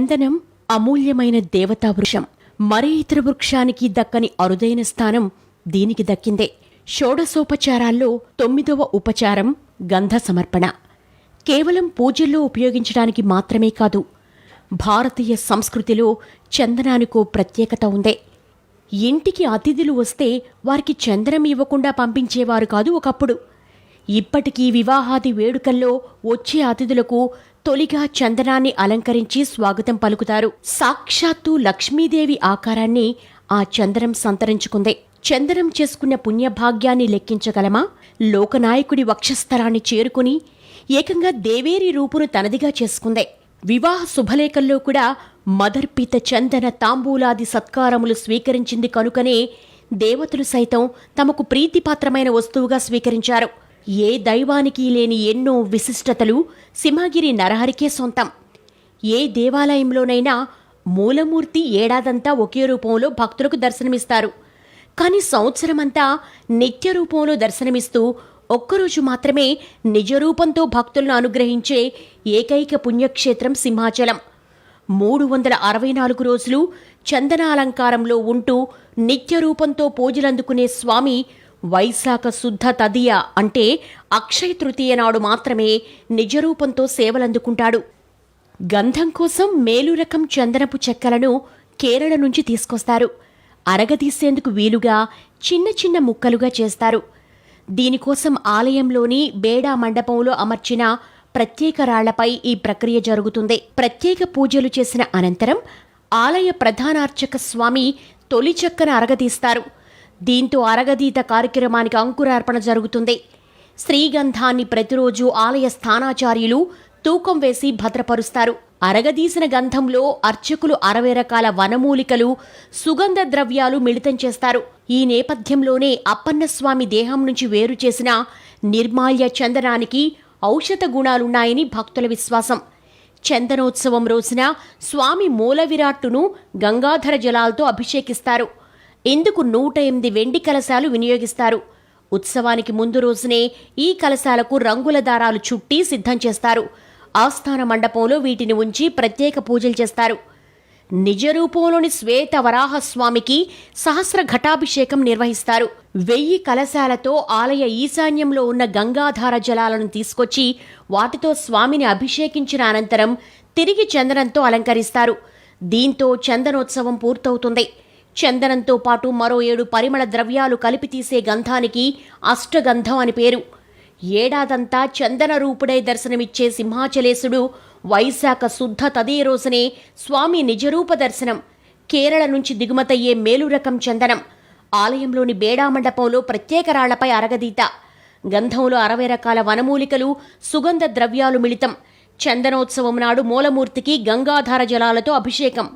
చందనం అమూల్యమైన దేవతా వృక్షం. మరే ఇతర వృక్షానికి దక్కని అరుదైన స్థానం దీనికి దక్కిందే. షోడసోపచారాల్లో తొమ్మిదవ ఉపచారం గంధ సమర్పణ కేవలం పూజల్లో ఉపయోగించడానికి మాత్రమే కాదు భారతీయ సంస్కృతిలో చందనానికో ప్రత్యేకత ఉందే. ఇంటికి అతిథులు వస్తే వారికి చందనం ఇవ్వకుండా పంపించేవారు కాదు ఒకప్పుడు. ఇప్పటికీ వివాహాది వేడుకల్లో వచ్చే అతిథులకు తొలిగా చందనాన్ని అలంకరించి స్వాగతం పలుకుతారు. సాక్షాత్తు లక్ష్మీదేవి ఆకారాన్ని ఆ చందనం సంతరించుకుంది. చందనం చేసుకున్న పుణ్యభాగ్యాన్ని లెక్కించగలమా? లోకనాయకుడి వక్షస్థలాన్ని చేరుకుని ఏకంగా దేవేరి రూపును తనదిగా చేసుకుందే. వివాహ శుభలేఖల్లో కూడా మదర్పిత చందన తాంబూలాది సత్కారములు స్వీకరించింది కనుకనే దేవతలు సైతం తమకు ప్రీతిపాత్రమైన వస్తువుగా స్వీకరించారు. ఏ దైవానికి లేని ఎన్నో విశిష్టతలు సింహగిరి నరహరికే సొంతం. ఏ దేవాలయంలోనైనా మూలమూర్తి ఏడాదంతా ఒకే రూపంలో భక్తులకు దర్శనమిస్తారు. కానీ సంవత్సరమంతా నిత్య రూపంలో దర్శనమిస్తూ ఒక్కరోజు మాత్రమే నిజ రూపంతో భక్తులను అనుగ్రహించే ఏకైక పుణ్యక్షేత్రం సింహాచలం. మూడు వందల అరవై నాలుగు రోజులు చందనాలంకారంలో ఉంటూ నిత్య రూపంతో పూజలందుకునే స్వామి వైశాఖ శుద్ధ తదియ అంటే అక్షయ తృతీయ నాడు మాత్రమే నిజరూపంతో సేవలందుకుంటాడు. గంధం కోసం మేలు రకం చందనపు చెక్కలను కేరళ నుంచి తీసుకొస్తారు. అరగదీసేందుకు వీలుగా చిన్న చిన్న ముక్కలుగా చేస్తారు. దీనికోసం ఆలయంలోని బేడా మండపంలో అమర్చిన ప్రత్యేక రాళ్ళపై ఈ ప్రక్రియ జరుగుతుంది. ప్రత్యేక పూజలు చేసిన అనంతరం ఆలయ ప్రధానార్చక స్వామి తొలి చెక్కను అరగదీస్తారు. దీంతో అరగదీత కార్యక్రమానికి అంకురార్పణ జరుగుతుంది. శ్రీగంధాన్ని ప్రతిరోజు ఆలయ స్థానాచార్యులు తూకం వేసి భద్రపరుస్తారు. అరగదీసిన గంధంలో అర్చకులు అరవై రకాల వనమూలికలు సుగంధ ద్రవ్యాలు మిళితం చేస్తారు. ఈ నేపథ్యంలోనే అప్పన్నస్వామి దేహం నుంచి వేరు చేసిన నిర్మాల్య చందనానికి ఔషధ గుణాలున్నాయని భక్తుల విశ్వాసం. చందనోత్సవం రోజున స్వామి మూల విరాట్టును గంగాధర జలాలతో అభిషేకిస్తారు. ఇందుకు నూట ఎనిమిది వెండి కలశాలు వినియోగిస్తారు? ఉత్సవానికి ముందు రోజునే ఈ కలశాలకు రంగుల దారాలు చుట్టి సిద్ధం చేస్తారు. ఆస్థాన మండపంలో వీటిని ఉంచి ప్రత్యేక పూజలు చేస్తారు. నిజ రూపంలోని శ్వేత వరాహస్వామికి సహస్ర ఘటాభిషేకం నిర్వహిస్తారు. వెయ్యి కలశాలతో ఆలయ ఈశాన్యంలో ఉన్న గంగాధార జలాలను తీసుకొచ్చి వాటితో స్వామిని అభిషేకించిన అనంతరం తిరిగి చందనంతో అలంకరిస్తారు. దీంతో చందనోత్సవం పూర్తవుతుంది. చందనంతో పాటు మరో ఏడు పరిమళ ద్రవ్యాలు కలిపి తీసే గంధానికి అష్టగంధం అని పేరు. ఏడాదంతా చందన రూపుడై దర్శనమిచ్చే సింహాచలేశుడు వైశాఖ శుద్ధ తదే రోజునే స్వామి నిజరూప దర్శనం. కేరళ నుంచి దిగుమతయ్యే మేలు రకం చందనం. ఆలయంలోని బేడా మండపంలో ప్రత్యేక రాళ్ళపై అరగదీత. గంధంలో అరవై రకాల వనమూలికలు సుగంధ ద్రవ్యాలు మిళితం. చందనోత్సవం నాడు మూలమూర్తికి గంగాధార జలాలతో అభిషేకం.